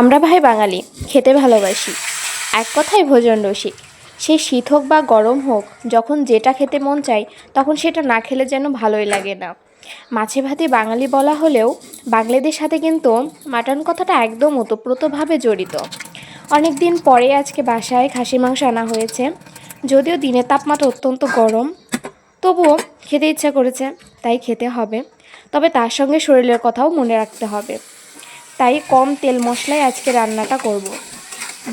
আমরা ভাই বাঙালি, খেতে ভালোবাসি। এক কথায় ভোজন রসিক। সে শীত হোক বা গরম হোক, যখন যেটা খেতে মন চায়, তখন সেটা না খেলে যেন ভালোই লাগে না। মাছে ভাতে বাঙালি বলা হলেও, বাঙালিদের সাথে কিন্তু মাটন কথাটা একদম ওতপ্রোতভাবে জড়িত। অনেক দিন পরে আজকে বাসায় খাসি মাংস আনা হয়েছে। যদিও দিনের তাপমাত্রা অত্যন্ত গরম, তবুও খেতে ইচ্ছা করেছে, তাই খেতে হবে। তবে তার সঙ্গে শরীরের কথাও মনে রাখতে হবে। তাই কম তেল মশলায় আজকে রান্নাটা করব।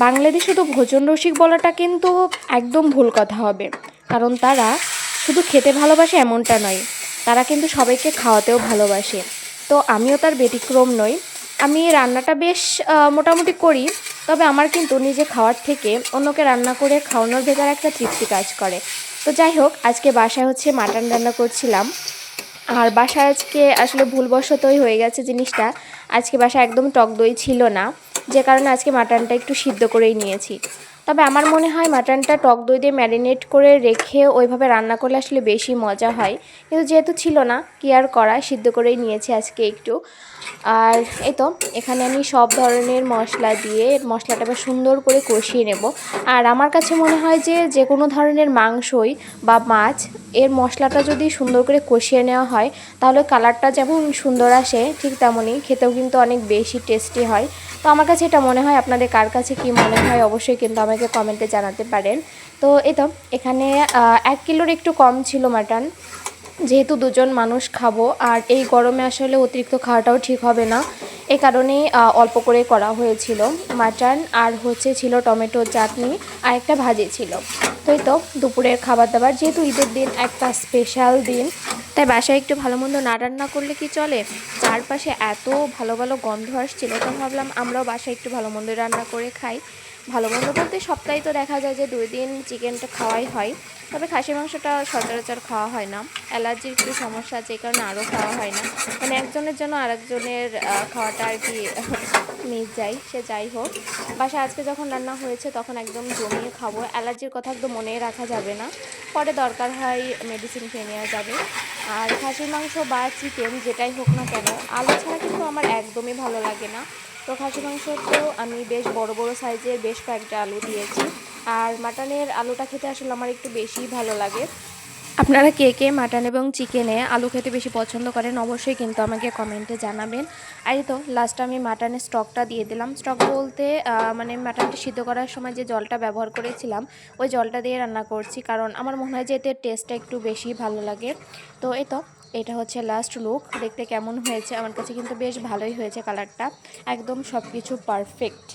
বাংলাদেশ শুধু ভোজন রসিক বলাটা কিন্তু একদম ভুল কথা হবে। কারণ তারা শুধু খেতে ভালোবাসে এমনটা নয়, তারা কিন্তু সবাইকে খাওয়াতেও ভালোবাসে। তো আমিও তার ব্যতিক্রম নই। আমি রান্নাটা বেশ মোটামুটি করি, তবে আমার কিন্তু নিজে খাওয়ার থেকে অন্যকে রান্না করে খাওয়ানোর ভেতর একটা তৃপ্তি কাজ করে। তো যাই হোক, আজকে বাসায় হচ্ছে মাটন রান্না করছিলাম। আর বাসা আজকে আসলে ভুলবশতই হয়ে গেছে জিনিসটা। আজকে বাসা একদম টক দই ছিল না। যে কারণে আজকে মাটনটা একটু সিদ্ধ করেই নিয়েছি। তবে আমার মনে হয় মাটনটা টক দই দিয়ে ম্যারিনেট করে রেখে ওইভাবে রান্না করলে আসলে বেশি মজা হয়। কিন্তু যেহেতু ছিল না, কি আর করা সিদ্ধ করেই নিয়েছি আজকে একটু। আর এই তো, এখানে আমি সব ধরনের মশলা দিয়ে, মশলাটা বেশ সুন্দর করে কষিয়ে নেব। আর আমার কাছে মনে হয় যে যে কোনো ধরনের মাংসই বা মাছ, এর মশলাটা যদি সুন্দর করে কষিয়ে নেওয়া হয়, তাহলে কালারটা যেমন সুন্দর আসে, ঠিক তেমনই খেতেও কিন্তু অনেক বেশি টেস্টি হয়। তো আমার কাছে এটা মনে হয়, আপনাদের কার কাছে কি মনে হয়, অবশ্যই কিন্তু আমাকে কমেন্টে জানাতে পারেন। তো এই তো, এখানে এক কিলোর একটু কম ছিল মাটন। যেহেতু দুজন মানুষ খাব, আর এই গরমে আসলে অতিরিক্ত খাওয়াটাও ঠিক হবে না। এ কারণেই অল্প করে করা হয়েছিল মাটন, আর হচ্ছে ছিল টমেটো চাটনি, আর একটা ভাজি ছিল। তো এই তো, দুপুরের খাবার দাবার যেহেতু ঈদের দিন একটা স্পেশাল দিন, তাই বাসায় একটু ভালো মন্দ না রান্না করলে কি চলে? চারপাশে এত ভালো ভালো গন্ধ আসছিল, তো ভাবলাম আমরাও বাসায় একটু ভালো মন্দ রান্না করে খাই। ভালো মন্দ বলতে সপ্তাহে তো দেখা যায় যে দুই দিন চিকেনটা খাওয়াই হয়। তবে খাসি মাংসটা সচরাচর খাওয়া হয় না। অ্যালার্জির একটু সমস্যা আছে, এই কারণে আরও খাওয়া হয় না। মানে একজনের জন্য আরেকজনের খাওয়াটা আর কি মিস যায়, সে যাই হোক। বাসা আজকে যখন রান্না হয়েছে তখন একদম জমিয়ে খাব। অ্যালার্জির কথা একদম মনে রাখা যাবে না। পরে দরকার হয় মেডিসিন খেয়ে নেওয়া যাবে। আর খাসির মাংস বা চিকেন যেটাই হোক না কেন, আলু ছাড়া কিন্তু আমার একদমই ভালো লাগে না। তো খাসি মাংস তো আমি বেশ বড় বড় সাইজের বেশ কয়েকটা আলু দিয়েছি। আর মাটনের আলুটা খেতে আসলে আমার একটু বেশিই ভালো লাগে। আপনারা কে কে মাটন এবং চিকেনে আলু খেতে বেশি পছন্দ করেন অবশ্যই কিন্তু আমাকে কমেন্টে জানাবেন। আর তো লাস্টে আমি মাটনের স্টকটা দিয়ে দিলাম। স্টক বলতে মানে মাটনটা সিদ্ধ করার সময় যে জলটা ব্যবহার করেছিলাম, ওই জলটা দিয়ে রান্না করছি। কারণ আমার মনে হয় যে এতে টেস্টটা একটু বেশি ভালো লাগে। তো এই তো এটা হচ্ছে লাস্ট লুক দেখতে কেমন হয়েছে? আমার কাছে কিন্তু বেশ ভালোই হয়েছে কালারটা একদম সব কিছু পারফেক্ট